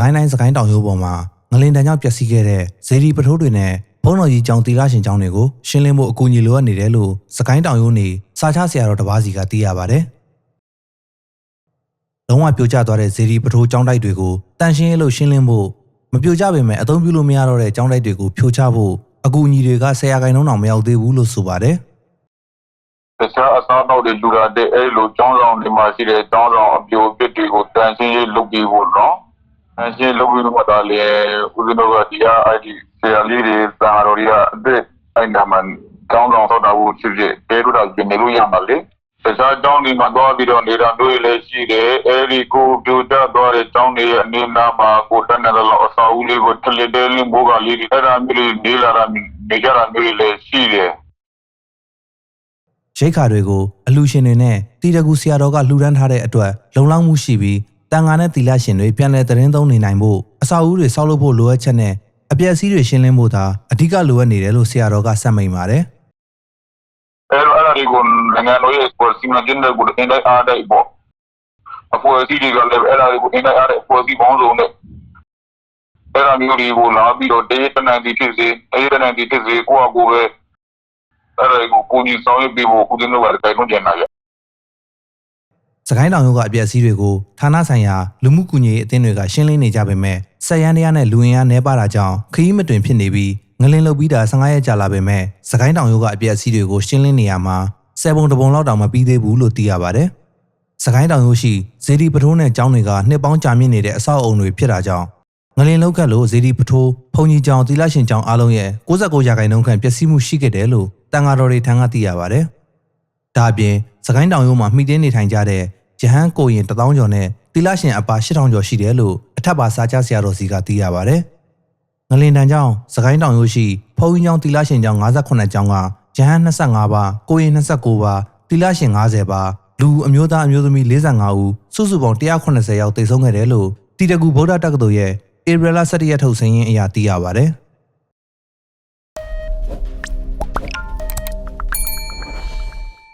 ကိုင်းတိုင်းစကိုင်းတောင်ရိုးပေါ်မှာငလင်တန်ကြောင့်ပျက်စီးခဲ့တဲ့ဇေဒီပထိုးတွေနဲ့ဘုံတော်ကြီးကျောင်းတီလာရှင်ကျောင်းတွေကိုရှင်းလင်းဖို့အကူအညီလိုအပ်နေတယ်လို့စကိုင်းတောင်ရိုးနေစာချဆရာတော်တစ်ပါးစီကသိရပါတယ်။လုံးဝပြိုကျသွားတဲ့ဇေဒီပထိုးကျောင်းတိုက်တွေကိုတန်ရှင်းရေးလို့ရှင်းလင်းဖို့မပြိုကျပေမဲ့အသုံးပြုလို့မရတော့တဲ့ကျောင်းတိုက်တွေကိုဖြိုချဖို့အကူအညီတွေကဆရာကိုင်နှုံးတောင်မရောက်သေးဘူးလို့ဆိုပါတယ်။တခြားအစားအသောက်တွေလူလာတဲ့အဲ့လိုကျောင်းဆောင်တွေမှာရှိတဲ့ကျောင်းဆောင်အပြိုအပစ်တွေကိုတန်ရှင်းရေးလုပ်ပြီးဖို့နော် တန်ရှင်းလုပ်ပြီးတော့ဒါလေဦးဇင်းတို့ကတရားအဲ့ဒီဆရာလေးတွေတာတော်တွေကအသက်အဲ့နာမှာကျောင်းဆောင်ဆောက်တာဖို့ဖြစ်ဖြစ်တဲတို့တာပြင်နေလို့ရမှာလေတခြားကျောင်းတွေမှာသွားပြီးတော့နေတာမျိုးတွေလည်းရှိတယ်အဲ့ဒီကိုပြိုကျသွားတဲ့ကျောင်းတွေရဲ့အနေနာမှာကိုတန်းနေတော့အစာဦးလေးကိုထလက်တဲလင်းဘောကလေးတွေအဲ့ဒါမျိုးတွေနေလာတာနေကြတာမျိုးတွေလည်းရှိတယ်ရိတ်ခါတွေကိုအလူရှင်တွေနဲ့တီတကူဆရာတော်ကလှူဒန်းထားတဲ့အတွက်လုံလောက်မှုရှိပြီး တန်ဃာနဲ့တီလာရှင်တွေပြန်လည်သတင်းသုံးနေနိုင်ဖို့အစာအုပ်တွေဆောက်လုပ်ဖို့လိုအပ်ချက်နဲ့အပျက်အစီးတွေရှင်းလင်းဖို့သာအဓိကလိုအပ်နေတယ်လို့ဆရာတော်ကစက်မိန်ပါတယ်အဲ့တော့အဲ့ဒါတွေကိုနိုင်ငံတော်ရဲ့ပေါ်စီမံကိန်းတွေကိုအင်တိုင်းအားတိုင်းပေါ့အဖွဲ့အစည်းတွေကလည်းအဲ့ဒါတွေကိုအင်တိုင်းအားတိုင်းအဖွဲ့အစည်းပေါင်းစုံနဲ့အဲ့ဒါမျိုးတွေကိုလာပြီးတော့တေးတနန်တီဖြစ်စေအေးတနန်တီဖြစ်စေကိုယ့်အကူပဲအဲ့ဒါကိုကိုကြီးဆောင်ရွက်ပြီးဖို့ဦးဇင်းတို့ကတိုင်တွန်းကြတာကြ။ စကိုင်းတောင်ရိုးကအပျက်အစီးတွေကိုဌာနဆိုင်ရာလူမှုကူညီရေးအသင်းတွေကရှင်းလင်းနေကြပေမဲ့ဆက်ရန်တရားနဲ့လူဝင်အားနှဲပါတာကြောင့်ခရီးမတွင်ဖြစ်နေပြီးငလင်လုတ်ပြီးတာ15ရက်ကြာလာပေမဲ့စကိုင်းတောင်ရိုးကအပျက်အစီးတွေကိုရှင်းလင်းနေရမှာဆယ်ပုံတစ်ပုံလောက်တောင်မပြီးသေးဘူးလို့သိရပါတယ်။စကိုင်းတောင်ရိုးရှိဇေဒီပထိုးနဲ့ကျောင်းတွေကနှစ်ပေါင်းကြာမြင့်နေတဲ့အဆောက်အအုံတွေဖြစ်တာကြောင့်ငလင်လောက်ကလို့ဇေဒီပထိုးဖုန်ကြီးကျောင်းသီလရှင်ကျောင်းအားလုံးရဲ့69ရာခိုင်နှုန်းခန့်ပျက်စီးမှုရှိခဲ့တယ်လို့တန်ဃာတော်တွေထံကသိရပါတယ်။ ဒါအပြင်စကိုင်းတောင်ရိုးမှာမှီတင်းနေထိုင်ကြတဲ့ယဟန်ကိုရင်1000ကျော်နဲ့သီလရှင်အပါ8000ကျော်ရှိတယ်လို့အထက်ပါစာကြားဆရာတော်စီကသိရပါတယ်။ငလင်တန်ကျောင်းစကိုင်းတောင်ရိုးရှိဖုန်ကြီးကျောင်းသီလရှင်ကျောင်း58ကျောင်းကယဟန်25ပါးကိုရင်29ပါးသီလရှင်90ပါးလူအမျိုးသားအမျိုးသမီး45ဦးစုစုပေါင်း180ရောက်တိတ်ဆုံးခဲ့တယ်လို့တီတကူဗုဒ္ဓတက္ကသိုလ်ရဲ့ဧပြီလ17ရက်ထုတ်စင်းရင်းအရာသိရပါတယ်။